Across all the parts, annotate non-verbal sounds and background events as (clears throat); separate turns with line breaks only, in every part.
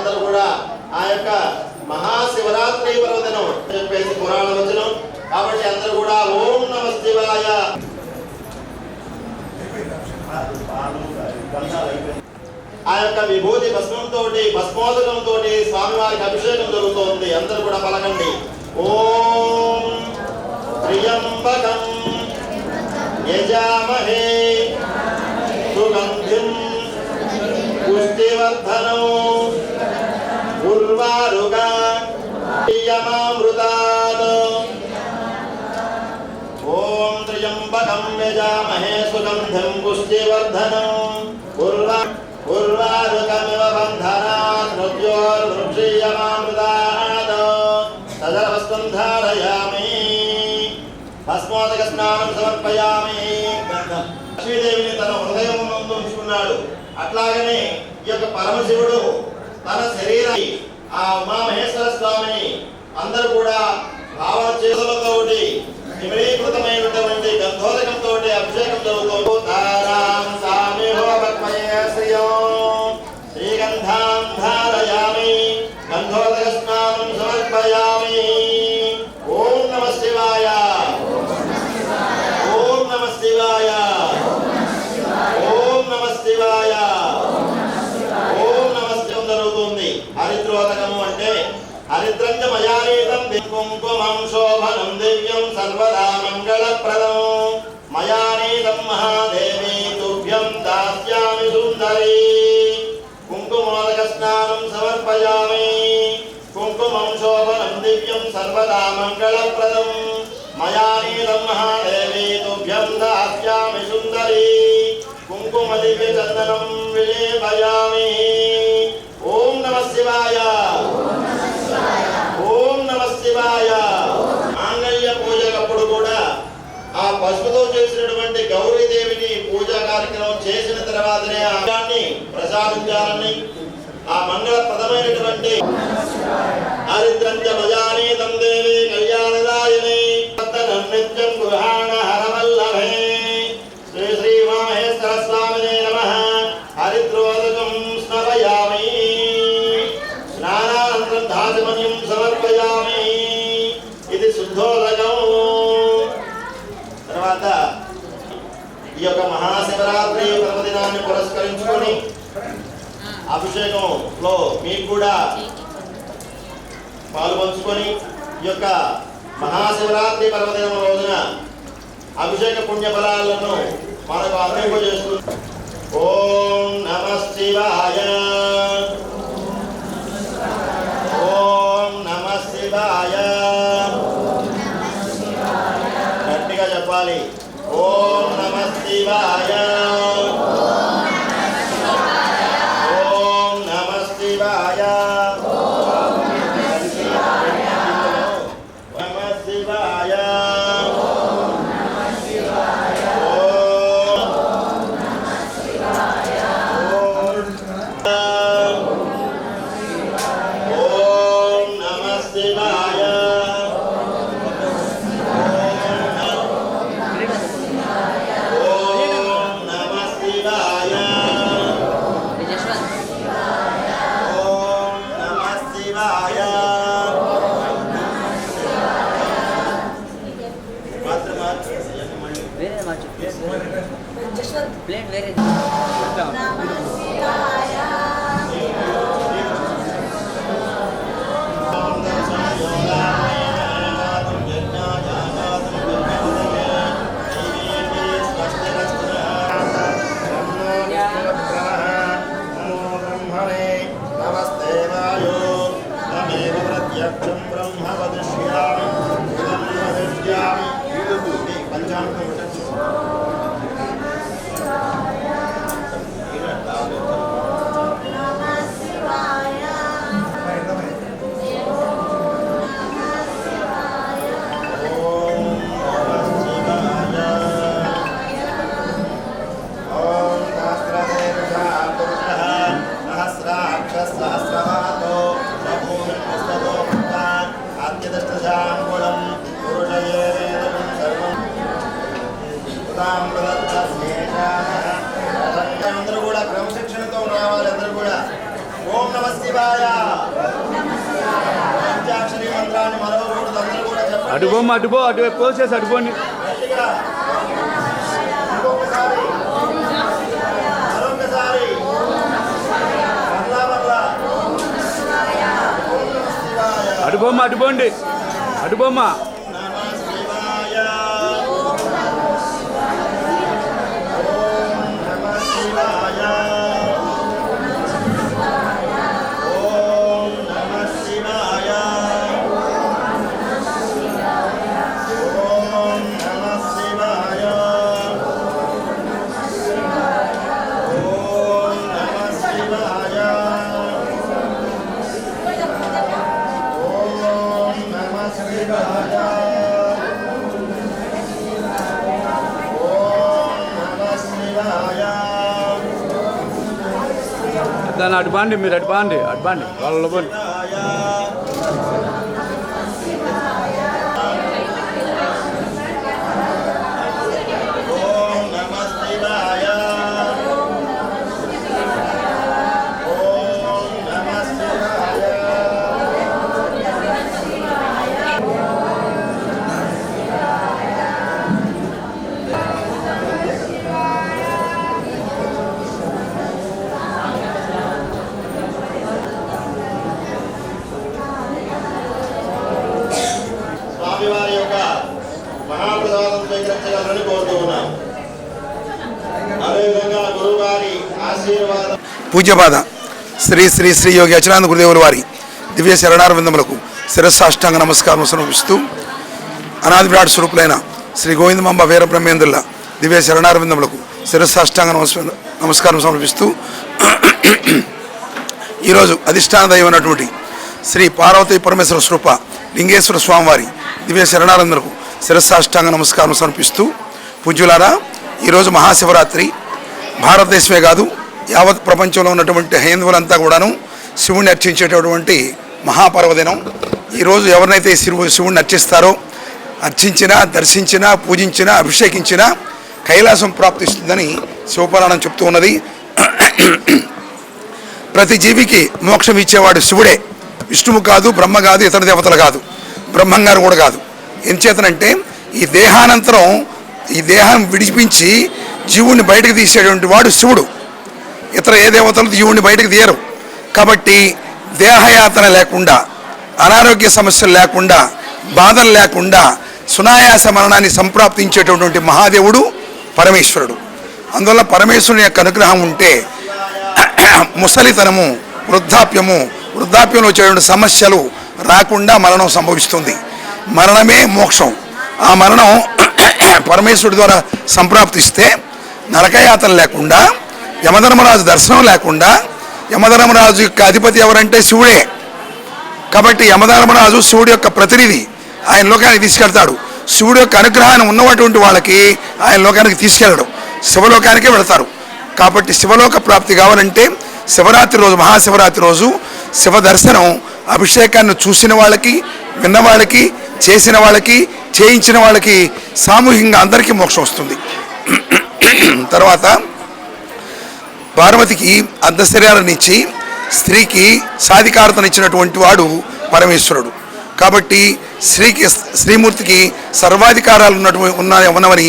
అందరూ కూడా ఆ యొక్క మహాశివరాత్రి పర్వదినం అని చెప్పేసి పురాణ వచ్చిన కాబట్టి అందరూ కూడా ఓం నమ శివాయ. ఆ యొక్క విభూతి భస్మంతో భస్మోదకంతో స్వామివారికి అభిషేకం జరుగుతోంది. అందరూ కూడా పలకండి. ఓం త్రియంబకం యజామహే సుగంధిం పుష్టివర్ధనం. ఉర్వారుగా ఓం త్ర్యంబకం యజామహే సుగంధిం పుష్టివర్ధనం. ఉర్వా ఉర్వారుకమివ బంధనాత్ మృత్యోర్వృక్షీయమామృతాత్ తదవస్తం ధారయామి. భస్మోదక స్నానం సమర్పయామి. లక్ష్మీదేవిని తన హృదయం ఉంచుకున్నాడు. అట్లాగనే ఈ యొక్క పరమశివుడు తన శరీరాన్ని ఆ ఉమామహేశ్వర స్వామిని అందరూ కూడా భావన చేతులతోటి నిమిడీకృతమైనటువంటి గంధోదకంతో అభిషేకం జరుగుతూ తారాం సామి శ్రియం శ్రీగంధాం ధారయామి గంధోదక స్నానం సమర్పయామి ఓం నమ శివాయ ఓం నమ శివాయ ఓం నమ శివాయ ఓం నమ శివం జరుగుతుంది హరిద్రోదకము అంటే హరిద్రంజ మయానీతం కుంకుమం శోభనం దివ్యం సర్వదా మంగళప్రదం మయానేదం మహాదేవీ తుభ్యం దాస్యామి సుందరీ కుంకుమోదక స్నానం సమర్పయామి కుంకుమం శోభనం దివ్యం సర్వదా మంగళప్రదం మయానేదం మహాదేవీ తుభ్యం దాస్యామి సుందరీ కుంకుమ దివ్య చందనం విలేపయామి ఓం నమ శివాయ ఓం నమ శివాయ. మాంగళ్య కూడా ఆ పసుపుతో చేసినటువంటి గౌరీదేవిని పూజా కార్యక్రమం చేసిన తర్వాతనే ఆ ప్రసాదించాలని ఆ మంగళప్రదమైనటువంటి హరిద్రంజ మజానీతం దేవి కళ్యాణదాయని. నిత్యం గృహాణ హరమ స్నానానంతరం సమర్పయామి. ఇది శుద్ధోదకం. తర్వాత ఈ యొక్క మహాశివరాత్రి పర్వదినాన్ని పురస్కరించుకొని అభిషేకంలో మీకు కూడా పాల్పంచుకొని ఈ యొక్క మహాశివరాత్రి పర్వదినం రోజున అభిషేక పుణ్య ఫలాలను మనకు అందింపజేస్తుంది ఓం నమ శివాయ ఓం నమ శివాయ గట్టిగా చెప్పాలి ఓం నమ శివాయ
వేరే మార్చు ప్లేట్ వేరే అందరూ
కూడా క్రమశిక్షణతో రావాలి అందరూ కూడా. ఓం నమ శివాయ. పంచాక్షరి మంత్రాన్ని మరవకూడదు అందరూ కూడా చెప్పండి. అడుగోమ్మ అడుగో అటు ఎక్కువ చేసి అడుగోండి అడుబొమ్మ అడుబోండి అడుబొమ్మ
దాన్ని అటుపాండి మీరు అడ్వాండే అడ్వాండే వాళ్ళు పోండి
మహాప్రసాదం స్వీకరించగలరని కోరుతూ ఉన్నాం అదేవిధంగా ఆశీర్వాదం
పూజ్యపాద శ్రీ శ్రీ శ్రీ యోగి అచలానంద గురుదేవుల వారి దివ్య శరణారవిందములకు శిరస్సాష్టాంగ నమస్కారం సమర్పిస్తూ అనాది విరాట్ స్వరూపులైన శ్రీ గోవిందమాంబ వీర బ్రహ్మేంద్రుల దివ్య శరణారవిందములకు శిరస్సాష్టాంగ నమస్కారం సమర్పిస్తూ ఈరోజు అధిష్టాన దైవమైనటువంటి శ్రీ పార్వతీ పరమేశ్వర స్వరూప లింగేశ్వర స్వామివారి దివ్య శరణారందరకు శిరస్సాష్టాంగ నమస్కారం సమర్పిస్తూ పూజ్యులారా ఈరోజు మహాశివరాత్రి. భారతదేశమే కాదు యావత్ ప్రపంచంలో ఉన్నటువంటి హైందవులంతా కూడాను శివుణ్ణి అర్చించేటటువంటి మహాపర్వదినం. ఈరోజు ఎవరినైతే శివు శివుణ్ణి అర్చిస్తారో అర్చించినా దర్శించినా పూజించినా అభిషేకించినా కైలాసం ప్రాప్తిస్తుందని శివపురాణం చెప్తూ ఉన్నది. ప్రతి జీవికి మోక్షం ఇచ్చేవాడు శివుడే. విష్ణువు కాదు బ్రహ్మ కాదు ఇతర దేవతలు కాదు. బ్రహ్మంగారు కూడా కాదు. ఎంచేతనంటే ఈ దేహానంతరం ఈ దేహాన్ని విడిపించి జీవుణ్ణి బయటకు తీసేటువంటి వాడు శివుడు. ఇతర ఏ దేవతలు జీవుణ్ణి బయటకు తీయరు. కాబట్టి దేహయాతన లేకుండా అనారోగ్య సమస్యలు లేకుండా బాధలు లేకుండా సునాయాస మరణాన్ని సంప్రాప్తించేటటువంటి మహాదేవుడు పరమేశ్వరుడు. అందువల్ల పరమేశ్వరుని యొక్క అనుగ్రహం ఉంటే ముసలితనము వృద్ధాప్యము వృద్ధాప్యంలో వచ్చేటువంటి సమస్యలు రాకుండా మరణం సంభవిస్తుంది. మరణమే మోక్షం. ఆ మరణం (clears throat) పరమేశ్వరుడి ద్వారా సంప్రాప్తిస్తే నరకయాతన లేకుండా యమధర్మరాజు దర్శనం లేకుండా యమధర్మరాజు యొక్క అధిపతి ఎవరంటే శివుడే. కాబట్టి యమధర్మరాజు శివుడి యొక్క ప్రతినిధి ఆయన లోకానికి తీసుకెళ్తాడు. శివుడి యొక్క అనుగ్రహాన్ని ఉన్నటువంటి వాళ్ళకి ఆయన లోకానికి తీసుకెళ్ళడం. శివలోకానికే వెళతారు. కాబట్టి శివలోక ప్రాప్తి కావాలంటే శివరాత్రి రోజు మహాశివరాత్రి రోజు శివ దర్శనం అభిషేకాన్ని చూసిన వాళ్ళకి విన్న వాళ్ళకి చేసిన వాళ్ళకి చేయించిన వాళ్ళకి సామూహికంగా అందరికీ మోక్షం వస్తుంది. తర్వాత పార్వతికి అర్ధ ఇచ్చి స్త్రీకి సాధికారతనిచ్చినటువంటి వాడు పరమేశ్వరుడు. కాబట్టి స్త్రీకి శ్రీమూర్తికి సర్వాధికారాలు ఉన్నటువంటి ఉన్న ఉన్నవని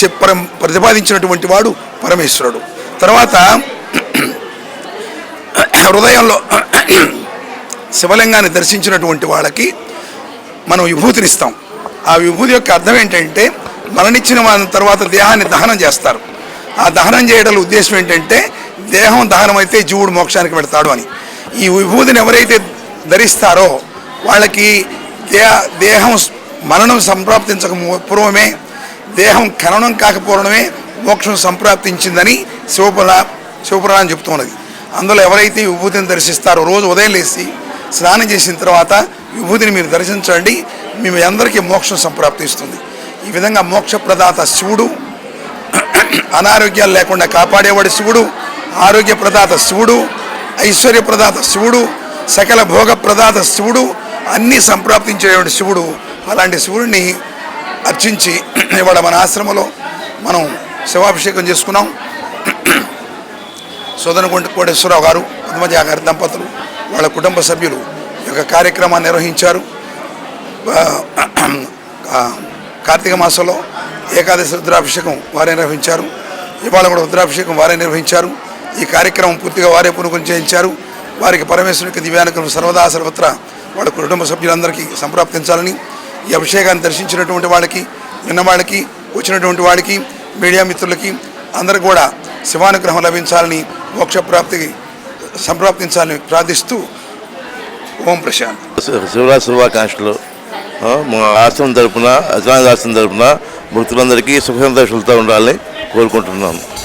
చెప్ప ప్రతిపాదించినటువంటి వాడు పరమేశ్వరుడు. తర్వాత హృదయంలో శివలింగాన్ని దర్శించినటువంటి వాళ్ళకి మనం విభూతినిస్తాం ఆ విభూతి యొక్క అర్థం ఏంటంటే మరణించిన వారి తర్వాత దేహాన్ని దహనం చేస్తారు. ఆ దహనం చేయడం ఉద్దేశం ఏంటంటే దేహం దహనం అయితే జీవుడు మోక్షానికి పెడతాడు అని. ఈ విభూతిని ఎవరైతే ధరిస్తారో వాళ్ళకి దేహ దేహం మరణం సంప్రాప్తించక పూర్వమే దేహం ఖననం కాకపోవడమే మోక్షం సంప్రాప్తించిందని శివపురా శివపురాణం చెప్తున్నది. అందులో ఎవరైతే విభూతిని దర్శిస్తారో రోజు ఉదయం లేసి స్నానం చేసిన తర్వాత విభూతిని మీరు దర్శించండి. మీ అందరికీ మోక్షం సంప్రాప్తిస్తుంది. ఈ విధంగా మోక్షప్రదాత శివుడు అనారోగ్యాలు లేకుండా కాపాడేవాడు శివుడు ఆరోగ్య ప్రదాత శివుడు ఐశ్వర్య ప్రదాత శివుడు సకల భోగ ప్రదాత శివుడు అన్నీ సంప్రాప్తించేవాడు శివుడు. అలాంటి శివుడిని అర్చించి ఇవాళ మన ఆశ్రమంలో మనం శివాభిషేకం చేసుకున్నాం. సోదనకొండ కోటేశ్వరరావు గారు పద్మజ గారి దంపతులు వాళ్ళ కుటుంబ సభ్యులు ఈ యొక్క కార్యక్రమాన్ని నిర్వహించారు. కార్తీక మాసంలో ఏకాదశి రుద్రాభిషేకం వారే నిర్వహించారు. ఇవాళ కూడా రుద్రాభిషేకం వారే నిర్వహించారు. ఈ కార్యక్రమం పూర్తిగా వారే పునుకొని చేయించారు. వారికి పరమేశ్వరునికి దివ్యానుగ్రహం సర్వదా సర్వత్రా వాళ్ళ కుటుంబ సభ్యులందరికీ సంప్రాప్తించాలని ఈ అభిషేకాన్ని దర్శించినటువంటి వాళ్ళకి విన్న వాళ్ళకి వచ్చినటువంటి వాళ్ళకి మీడియా మిత్రులకి అందరికి కూడా శివానుగ్రహం లభించాలని మోక్షప్రాప్తికి సంప్రాప్తించాలని ప్రార్థిస్తూ ఓం ప్రశాంత్.
శివరాజ్ శుభాకాంక్షలు. మా ఆశ్రమం తరపున అజానాథ్ ఆశ్రమం తరపున భక్తులందరికీ సుఖ సంతోషాలతో ఉండాలని కోరుకుంటున్నాను.